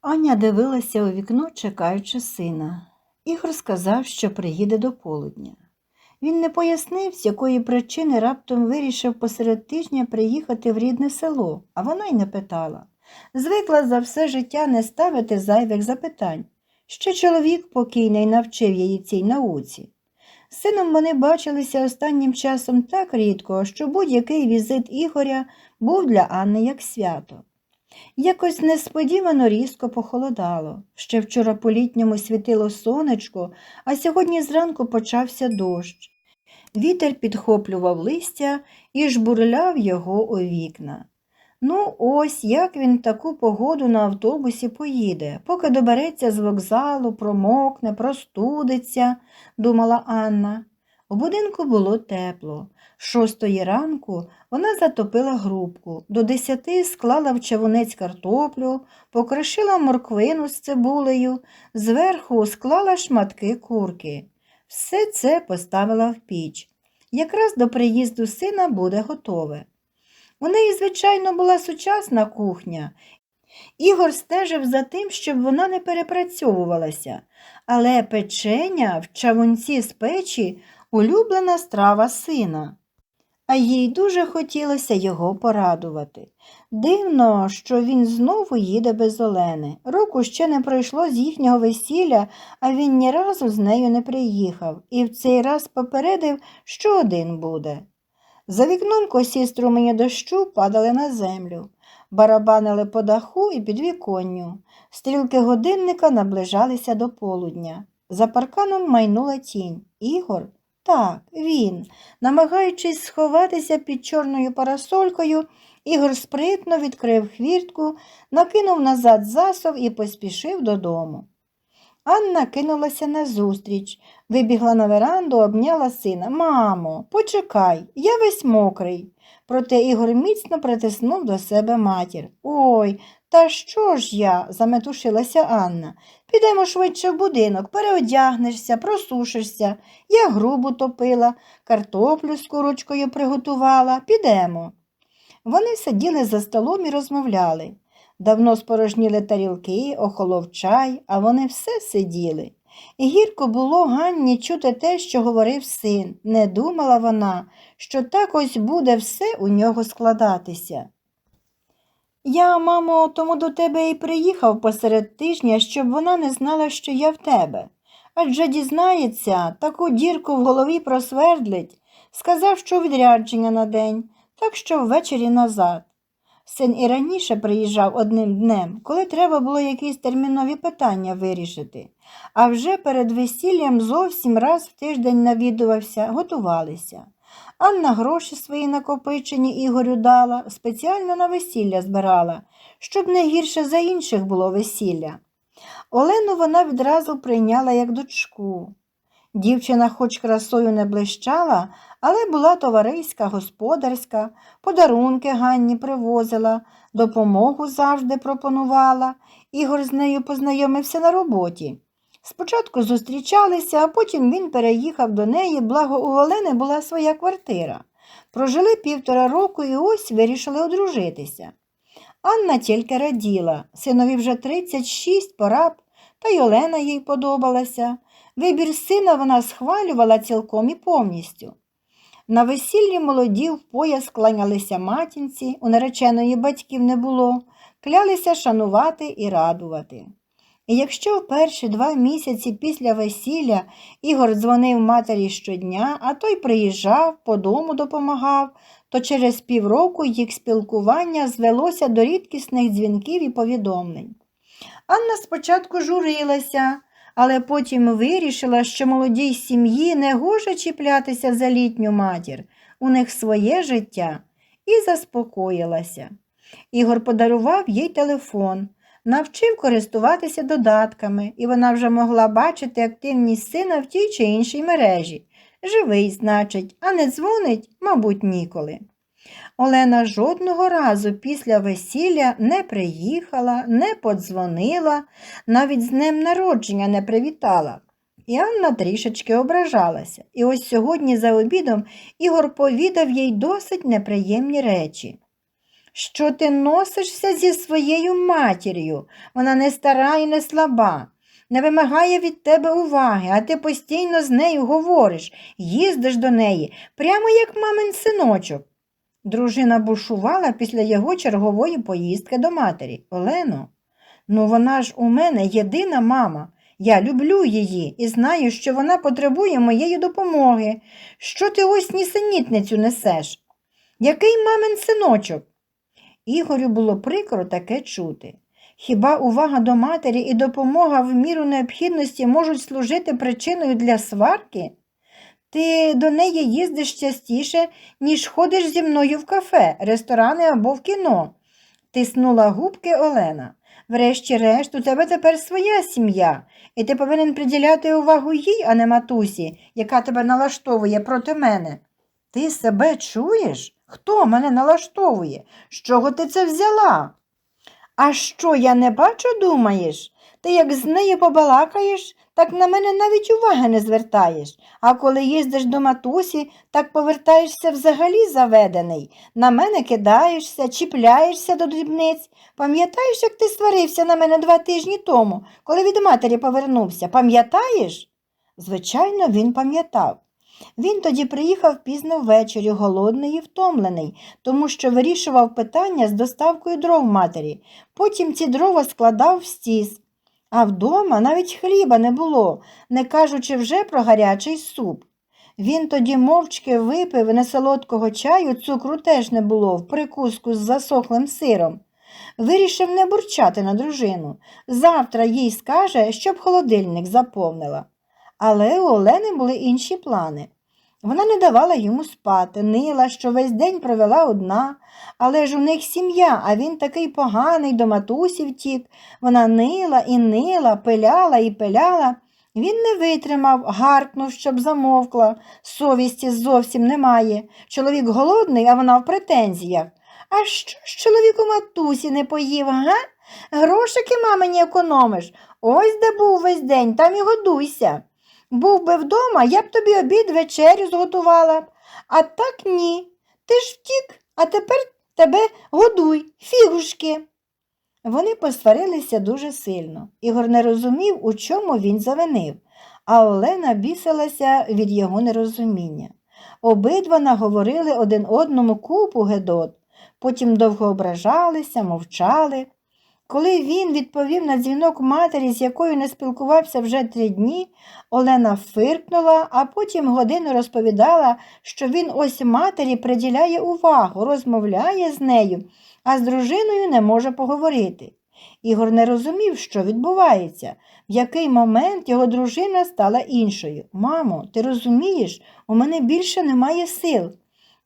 Аня дивилася у вікно, чекаючи сина. Ігор сказав, що приїде до полудня. Він не пояснив, з якої причини раптом вирішив посеред тижня приїхати в рідне село, а вона й не питала. Звикла за все життя не ставити зайвих запитань. Ще чоловік покійний навчив її цій науці. З сином вони бачилися останнім часом так рідко, що будь-який візит Ігоря був для Анни як свято. Якось несподівано різко похолодало. Ще вчора по літньому світило сонечко, а сьогодні зранку почався дощ. Вітер підхоплював листя і жбурляв його у вікна. Ну, ось як він таку погоду на автобусі поїде, поки добереться з вокзалу, промокне, простудиться, думала Анна. У будинку було тепло. Шостої ранку вона затопила грубку, до десяти склала в чавунець картоплю, покришила морквину з цибулею, зверху склала шматки курки. Все це поставила в піч. Якраз до приїзду сина буде готове. У неї, звичайно, була сучасна кухня. Ігор стежив за тим, щоб вона не перепрацьовувалася, але печеня в чавунці з печі улюблена страва сина. А їй дуже хотілося його порадувати. Дивно, що він знову їде без Олени. Року ще не пройшло з їхнього весілля, а він ні разу з нею не приїхав і в цей раз попередив, що один буде. За вікном косі струмені дощу падали на землю, барабанили по даху і під віконню. Стрілки годинника наближалися до полудня. За парканом майнула тінь. Ігор? Так, він. Намагаючись сховатися під чорною парасолькою, Ігор спритно відкрив хвіртку, накинув назад засов і поспішив додому. Анна кинулася назустріч, вибігла на веранду, обняла сина. Мамо, почекай, я весь мокрий. Проте Ігор міцно притиснув до себе матір. Ой, та що ж я? заметушилася Анна. Підемо швидше в будинок, переодягнешся, просушишся. Я грубу топила, картоплю з курочкою приготувала. Підемо. Вони сиділи за столом і розмовляли. Давно спорожніли тарілки, охолов чай, а вони все сиділи. І гірко було Ганні чути те, що говорив син. Не думала вона, що так ось буде все у нього складатися. Я, мамо, тому до тебе і приїхав посеред тижня, щоб вона не знала, що я в тебе. Адже дізнається, таку дірку в голові просвердлить, сказав, що відрядження на день, так що ввечері назад. Син і раніше приїжджав одним днем, коли треба було якісь термінові питання вирішити, а вже перед весіллям зовсім раз в тиждень навідувався, готувалися. Анна гроші свої накопичені Ігорю дала, спеціально на весілля збирала, щоб не гірше за інших було весілля. Олену вона відразу прийняла як дочку. Дівчина хоч красою не блищала, але була товариська, господарська, подарунки Ганні привозила, допомогу завжди пропонувала. Ігор з нею познайомився на роботі. Спочатку зустрічалися, а потім він переїхав до неї, благо у Олени була своя квартира. Прожили півтора року і ось вирішили одружитися. Анна тільки раділа, синові вже 36 пора б, та й Олена їй подобалася. Вибір сина вона схвалювала цілком і повністю. На весіллі молоді в пояс кланялися матінці, у нареченої батьків не було, клялися шанувати і радувати. Якщо в перші два місяці після весілля Ігор дзвонив матері щодня, а той приїжджав, по дому допомагав, то через півроку їх спілкування звелося до рідкісних дзвінків і повідомлень. Анна спочатку журилася, але потім вирішила, що молодій сім'ї не гоже чіплятися за літню матір, у них своє життя, і заспокоїлася. Ігор подарував їй телефон, навчив користуватися додатками, і вона вже могла бачити активність сина в тій чи іншій мережі. Живий, значить, а не дзвонить, мабуть, ніколи. Олена жодного разу після весілля не приїхала, не подзвонила, навіть з днем народження не привітала. І Анна трішечки ображалася. І ось сьогодні за обідом Ігор повідав їй досить неприємні речі. Що ти носишся зі своєю матір'ю? Вона не стара і не слаба, не вимагає від тебе уваги, а ти постійно з нею говориш, їздиш до неї, прямо як мамин синочок. Дружина бушувала після його чергової поїздки до матері. Олено, ну вона ж у мене єдина мама. Я люблю її і знаю, що вона потребує моєї допомоги. Що ти ось нісенітницю несеш? Який мамин синочок? Ігорю було прикро таке чути. Хіба увага до матері і допомога в міру необхідності можуть служити причиною для сварки? Ти до неї їздиш частіше, ніж ходиш зі мною в кафе, ресторани або в кіно. Тиснула губки Олена. Врешті-решт, у тебе тепер своя сім'я, і ти повинен приділяти увагу їй, а не матусі, яка тебе налаштовує проти мене. Ти себе чуєш? Хто мене налаштовує? З чого ти це взяла? А що я не бачу, думаєш? Ти як з нею побалакаєш, так на мене навіть уваги не звертаєш. А коли їздиш до матусі, так повертаєшся взагалі заведений. На мене кидаєшся, чіпляєшся до дрібниць. Пам'ятаєш, як ти сварився на мене два тижні тому, коли від матері повернувся? Пам'ятаєш? Звичайно, він пам'ятав. Він тоді приїхав пізно ввечері, голодний і втомлений, тому що вирішував питання з доставкою дров матері. Потім ці дрова складав в стіс. А вдома навіть хліба не було, не кажучи вже про гарячий суп. Він тоді мовчки випив несолодкого чаю, цукру теж не було, в прикуску з засохлим сиром. Вирішив не бурчати на дружину. Завтра їй скаже, щоб холодильник заповнила. Але у Олени були інші плани. Вона не давала йому спати, нила, що весь день провела одна, але ж у них сім'я, а він такий поганий, до матусі втік. Вона нила і нила, пиляла і пиляла. Він не витримав, гаркнув, щоб замовкла. Совісті зовсім немає. Чоловік голодний, а вона в претензіях. А що ж чоловік у матусі не поїв, га? Грошики мамині економиш. Ось де був весь день, там і годуйся. Був би вдома, я б тобі обід вечерю зготувала. А так ні. Ти ж втік, а тепер тебе годуй, фігушки. Вони посварилися дуже сильно. Ігор не розумів, у чому він завинив, а Олена бісилася від його нерозуміння. Обидва наговорили один одному купу гедот, потім довго ображалися, мовчали. Коли він відповів на дзвінок матері, з якою не спілкувався вже три дні, Олена фиркнула, а потім годину розповідала, що він ось матері приділяє увагу, розмовляє з нею, а з дружиною не може поговорити. Ігор не розумів, що відбувається, в який момент його дружина стала іншою. Мамо, ти розумієш, у мене більше немає сил.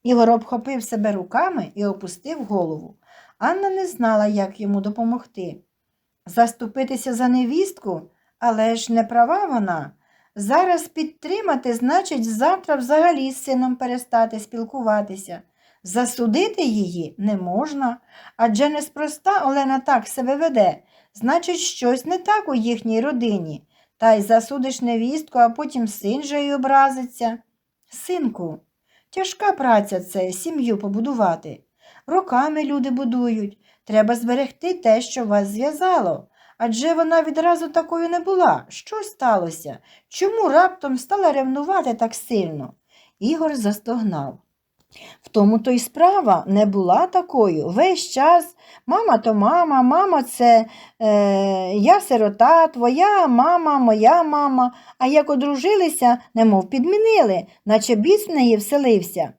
Ігор обхопив себе руками і опустив голову. Анна не знала, як йому допомогти. Заступитися за невістку, але ж не права вона. Зараз підтримати, значить, завтра взагалі з сином перестати спілкуватися. Засудити її не можна, адже неспроста Олена так себе веде, значить, щось не так у їхній родині. Та й засудиш невістку, а потім син же й образиться. Синку, тяжка праця це сім'ю побудувати. Роками люди будують. Треба зберегти те, що вас зв'язало. Адже вона відразу такою не була. Що сталося? Чому раптом стала ревнувати так сильно? Ігор застогнав. В тому то й справа не була такою. Весь час мама то мама, мама це е, я сирота, твоя мама, моя мама, а як одружилися, немов підмінили, наче біс в неї вселився.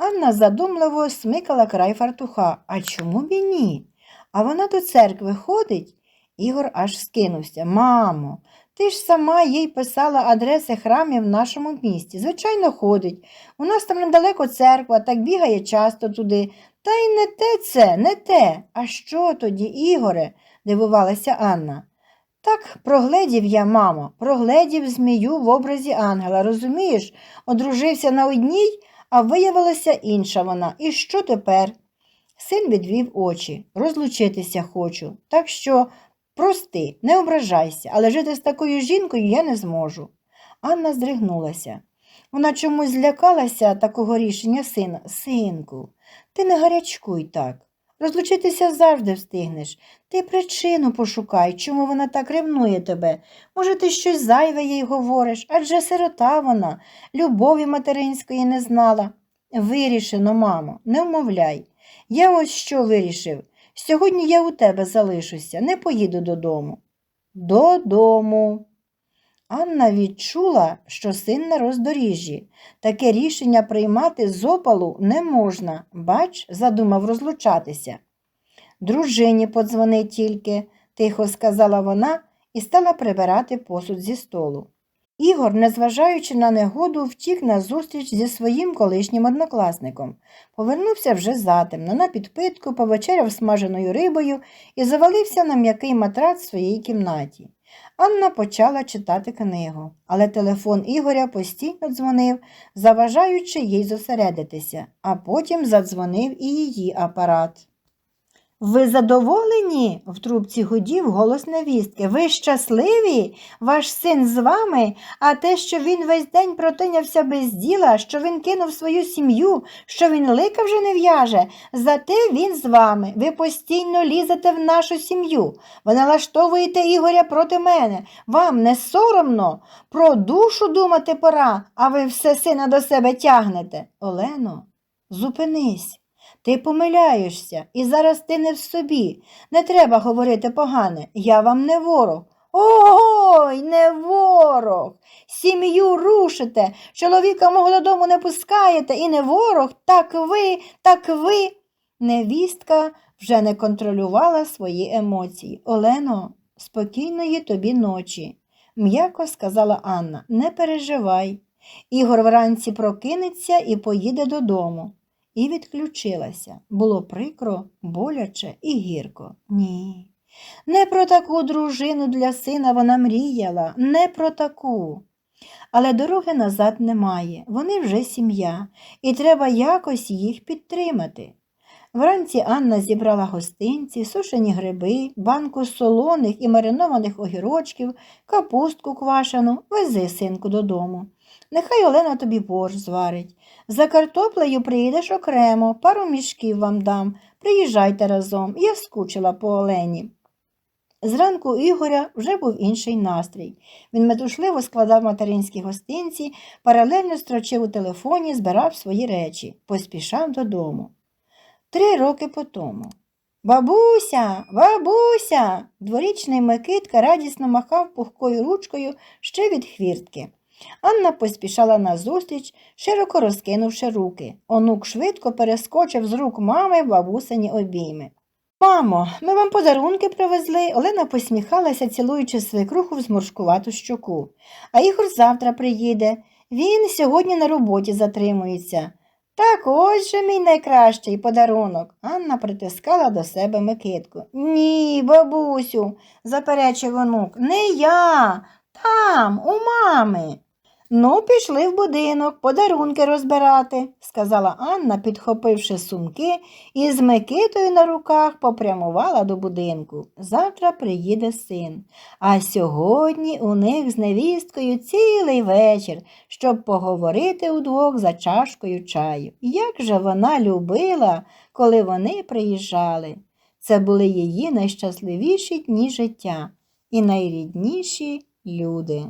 Анна задумливо смикала край фартуха. А чому б і ні? А вона до церкви ходить? Ігор аж скинувся. Мамо, ти ж сама їй писала адреси храмів в нашому місті. Звичайно, ходить. У нас там недалеко церква, так бігає часто туди. Та й не те це, не те. А що тоді, Ігоре? дивувалася Анна. Так прогледів я, мамо, прогледів змію в образі ангела, розумієш? Одружився на одній, а виявилася інша вона. І що тепер? Син відвів очі. Розлучитися хочу. Так що прости, не ображайся, але жити з такою жінкою я не зможу. Анна здригнулася. Вона чомусь злякалася такого рішення сина. Синку, ти не гарячкуй так. Розлучитися завжди встигнеш. Ти причину пошукай, чому вона так ревнує тебе. Може, ти щось зайве їй говориш, адже сирота вона, любові материнської не знала. Вирішено, мамо, не вмовляй. Я ось що вирішив. Сьогодні я у тебе залишуся, не поїду додому. Додому. Анна відчула, що син на роздоріжжі. Таке рішення приймати з опалу не можна, бач, задумав розлучатися. Дружині подзвони тільки, тихо сказала вона і стала прибирати посуд зі столу. Ігор, незважаючи на негоду, втік на зустріч зі своїм колишнім однокласником. Повернувся вже затемно, на підпитку, повечеряв смаженою рибою і завалився на м'який матрац в своїй кімнаті. Анна почала читати книгу, але телефон Ігоря постійно дзвонив, заважаючи їй зосередитися, а потім задзвонив і її апарат. Ви задоволені? в трубці гудів голос невістки. Ви щасливі? Ваш син з вами, а те, що він весь день протинявся без діла, що він кинув свою сім'ю, що він лика вже не в'яже, зате він з вами. Ви постійно лізете в нашу сім'ю. Ви налаштовуєте Ігоря проти мене. Вам не соромно? Про душу думати пора, а ви все сина до себе тягнете. Олено, зупинись. Ти помиляєшся, і зараз ти не в собі. Не треба говорити погане, я вам не ворог. Ой, не ворог. Сім'ю рушите, чоловіка мого додому не пускаєте і не ворог, так ви, так ви. Невістка вже не контролювала свої емоції. Олено, спокійної тобі ночі, м'яко сказала Анна, не переживай. Ігор вранці прокинеться і поїде додому і відключилася. Було прикро, боляче і гірко. Ні. Не про таку дружину для сина вона мріяла, не про таку. Але дороги назад немає, вони вже сім'я, і треба якось їх підтримати. Вранці Анна зібрала гостинці, сушені гриби, банку солоних і маринованих огірочків, капустку квашену, вези синку додому. Нехай Олена тобі борщ зварить. За картоплею приїдеш окремо, пару мішків вам дам. Приїжджайте разом, я скучила по Олені. Зранку Ігоря вже був інший настрій. Він метушливо складав материнські гостинці, паралельно строчив у телефоні, збирав свої речі, поспішав додому. Три роки по тому. Бабуся, бабуся. Дворічний Микитка радісно махав пухкою ручкою ще від хвіртки. Анна поспішала назустріч, широко розкинувши руки. Онук швидко перескочив з рук мами бабусині обійми. Мамо, ми вам подарунки привезли. Олена посміхалася, цілуючи свекруху в зморшкувату щоку. А Ігор завтра приїде. Він сьогодні на роботі затримується. Так ось же мій найкращий подарунок. Анна притискала до себе Микитку. Ні, бабусю, заперечив онук, не я, там, у мами. Ну, пішли в будинок, подарунки розбирати, сказала Анна, підхопивши сумки і з Микитою на руках попрямувала до будинку. Завтра приїде син. А сьогодні у них з невісткою цілий вечір, щоб поговорити удвох за чашкою чаю. Як же вона любила, коли вони приїжджали. Це були її найщасливіші дні життя і найрідніші люди.